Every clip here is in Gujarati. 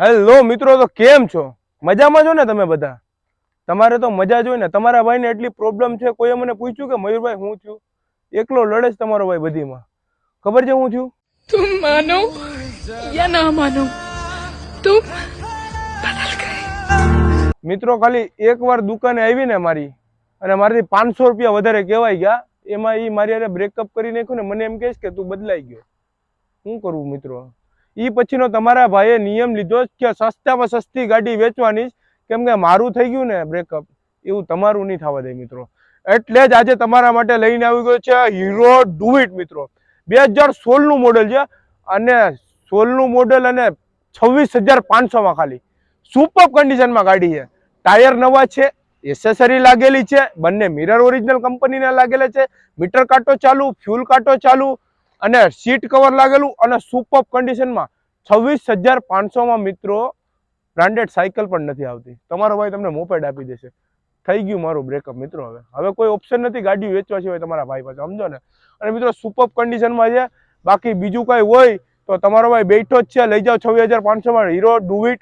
હેલો મિત્રો તો કેમ છો? મજામાં છો ને તમે બધા? તમારે તો મજા જોઈને તમારા ભાઈને એટલી પ્રોબ્લેમ છે કોઈએ મને પૂછ્યું કે મયુરભાઈ હું છું એકલો લડે છે તમારો ભાઈ બધીમાં. ખબર છે હું છું તું માનો યા ના માનો? તું મિત્રો ખાલી એકવાર દુકાને આવી ને મારી અને મારાથી પાંચસો રૂપિયા વધારે કહેવાય ગયા. એમાં એ મારી યારે બ્રેકઅપ કરી નાખ્યું ને મને એમ કહેશ કે તું બદલાઈ ગયો. શું કરવું મિત્રો? એ પછીનો તમારા ભાઈએ નિયમ લીધો કે સસ્તામાં સસ્તી ગાડી વેચવાની કેમ કે મારું થઈ ગયું ને બ્રેકઅપ એવું તમારું નહીં થવા દે મિત્રો. એટલે જ આજે તમારા માટે લઈને આવી ગયો છે હીરો ડુઇટ મિત્રો. બે હજાર સોળનું મોડેલ છે અને સોળનું મોડેલ અને છવ્વીસ હજાર પાંચસોમાં ખાલી. સુપર કન્ડિશનમાં ગાડી છે. ટાયર નવા છે એસેસરી લાગેલી છે, બંને મિરર ઓરિજિનલ કંપનીના લાગેલા છે. મીટર કાંટો ચાલુ ફ્યુલ કાંટો ચાલુ અને સીટ કવર લાગેલું અને સુપર કન્ડિશનમાં છવ્વીસ હજાર પાંચસોમાં મિત્રો બ્રાન્ડેડ સાયકલ પણ નથી આવતી. તમારો ભાઈ તમને મોપેડ આપી દેશે. થઈ ગયું મારું બ્રેકઅપ મિત્રો હવે. હવે કોઈ ઓપ્શન નથી ગાડી વેચવા સિવાય તમારા ભાઈ પાસે, સમજો ને? અને મિત્રો સુપર કન્ડિશનમાં છે. બાકી બીજું કાંઈ હોય તો તમારો ભાઈ બેઠો જ છે. લઈ જાઓ છવ્વીસ હજાર પાંચસોમાં. હીરો ડુવિટ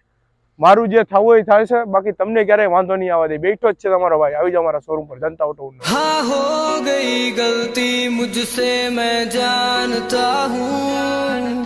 મારું જે થવું એ થાય છે, બાકી તમને ક્યારેય વાંધો નહીં આવવા દે બેઠો જ છે તમારો ભાઈ, આવી જાઓ મારા શોરૂમ પર, જનતા ઓટો હા, હો ગઈ ગલતી, મુજસે મેં જાનતા હું.